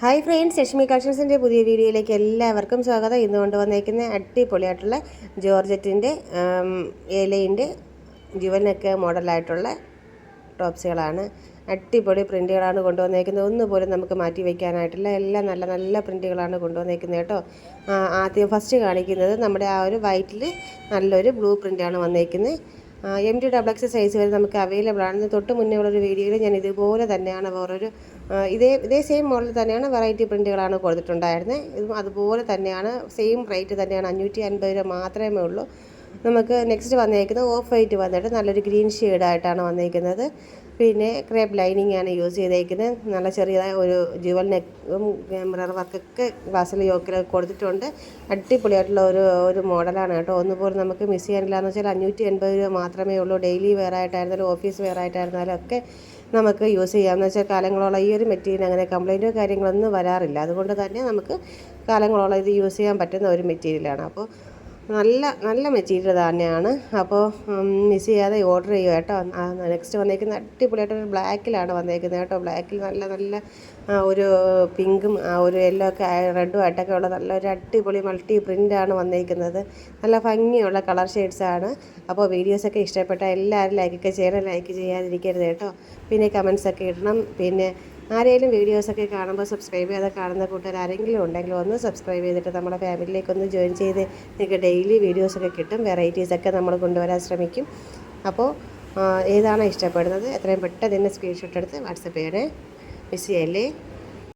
Hi friends Lakshmi കളക്ഷൻസിന്റെ പുതിയ വീഡിയോയിലേക്ക് എല്ലാവർക്കും സ്വാഗതം. ഇന്ന് കൊണ്ടുവന്നേക്കുന്ന അടിപൊളിയായിട്ടുള്ള ജോർജറ്റിന്റെ ഏലയിന്റെ ജുവനൊക്കെ മോഡലായിട്ടുള്ള ടോപ്സുകളാണ്. അടിപൊളി പ്രിന്റുകളാണ് കൊണ്ടുവന്നേക്കുന്നത്. ഒന്നുപോലും നമുക്ക് മാറ്റി വയ്ക്കാനായിട്ടില്ല എല്ലാം നല്ല നല്ല പ്രിന്റുകളാണ് കൊണ്ടുവന്നേക്കുന്നത് കേട്ടോ. ആദ്യം ഫസ്റ്റ് കാണിക്കുന്നത് നമ്മുടെ ആ ഒരു വൈറ്റിൽ നല്ലൊരു ബ്ലൂ പ്രിന്റാണ് വന്നേക്കുന്നത്. M T double X size വരെ നമുക്ക് അവൈലബിൾ ആണ്. തൊട്ട് മുന്നേ ഉള്ളൊരു വീഡിയോയിൽ ഞാൻ ഇതുപോലെ തന്നെയാണ് വേറൊരു ഇതേ ഇതേ സെയിം മോഡൽ തന്നെയാണ് വെറൈറ്റി പ്രിന്റുകളാണ് കൊടുത്തിട്ടുണ്ടായിരുന്നത് ഇതും അതുപോലെ തന്നെയാണ് സെയിം റേറ്റ് തന്നെയാണ്. അഞ്ഞൂറ്റി അൻപത് രൂപ മാത്രമേ ഉള്ളൂ. നമുക്ക് നെക്സ്റ്റ് വന്നേക്കുന്നത് ഓഫ് വൈറ്റ് വന്നിട്ട് നല്ലൊരു ഗ്രീൻ ഷെയ്ഡായിട്ടാണ് വന്നേക്കുന്നത്. പിന്നെ ക്രേപ്പ് ലൈനിങ് ആണ് യൂസ് ചെയ്തേക്കുന്നത്. നല്ല ചെറിയതായ ഒരു ജുവൽ നെക്കും മിറർ വർക്കൊക്കെ ഗ്ലാസ്സിൽ യോക്കിൽ കൊടുത്തിട്ടുണ്ട്. അടിപൊളിയായിട്ടുള്ള ഒരു ഒരു മോഡലാണ് കേട്ടോ. ഒന്നുപോലും നമുക്ക് മിസ് ചെയ്യാനില്ല എന്ന് വെച്ചാൽ അഞ്ഞൂറ്റി എൺപത് രൂപ മാത്രമേ ഉള്ളൂ. ഡെയിലി വെയർ ആയിട്ടായിരുന്നാലും ഓഫീസ് വെയർ ആയിട്ടായിരുന്നാലും ഒക്കെ നമുക്ക് യൂസ് ചെയ്യാമെന്ന് വെച്ചാൽ കാലങ്ങളോളം ഈ ഒരു മെറ്റീരിയൽ അങ്ങനെ കംപ്ലൈന്റോ കാര്യങ്ങളൊന്നും വരാറില്ല. അതുകൊണ്ട് തന്നെ നമുക്ക് കാലങ്ങളോളം ഇത് യൂസ് ചെയ്യാൻ പറ്റുന്ന ഒരു മെറ്റീരിയലാണ് അപ്പോൾ നല്ല നല്ല മെറ്റീരിയൽ തന്നെയാണ്. അപ്പോൾ മിസ് ചെയ്യാതെ ഓർഡർ ചെയ്യുക കേട്ടോ. നെക്സ്റ്റ് വന്നേക്കുന്ന അടിപൊളിയായിട്ടൊരു ബ്ലാക്കിലാണ് വന്നേക്കുന്നത് കേട്ടോ. ബ്ലാക്കിൽ നല്ല നല്ല ഒരു പിങ്കും ഒരു യെല്ലോ ഒക്കെ റെഡും ആയിട്ടൊക്കെ ഉള്ള നല്ലൊരു അടിപൊളി മൾട്ടി പ്രിന്റാണ് വന്നേക്കുന്നത്. നല്ല ഭംഗിയുള്ള കളർ ഷെയ്ഡ്സാണ് അപ്പോൾ വീഡിയോസൊക്കെ ഇഷ്ടപ്പെട്ട എല്ലാവരും ലൈക്കൊക്കെ ചെയ്യണം. ലൈക്ക് ചെയ്യാതിരിക്കരുത് കേട്ടോ. പിന്നെ കമൻസൊക്കെ ഇടണം. പിന്നെ ആരെങ്കിലും വീഡിയോസൊക്കെ കാണുമ്പോൾ സബ്സ്ക്രൈബ് ചെയ്ത് കാണുന്ന കൂട്ടുകാർ ആരെങ്കിലും ഉണ്ടെങ്കിൽ ഒന്ന് സബ്സ്ക്രൈബ് ചെയ്തിട്ട് നമ്മുടെ ഫാമിലിയിലേക്ക് ഒന്ന് ജോയിൻ ചെയ്ത് നിങ്ങൾക്ക് ഡെയിലി വീഡിയോസൊക്കെ കിട്ടും. വെറൈറ്റീസൊക്കെ നമ്മൾ കൊണ്ടുവരാൻ ശ്രമിക്കും. അപ്പോൾ ഏതാണോ ഇഷ്ടപ്പെടുന്നത്? എത്രയും പെട്ടെന്ന് തന്നെ സ്ക്രീൻഷോട്ട് എടുത്ത് വാട്സപ്പ് ചെയ്യണേ. മിസ് ചെയ്യല്ലേ?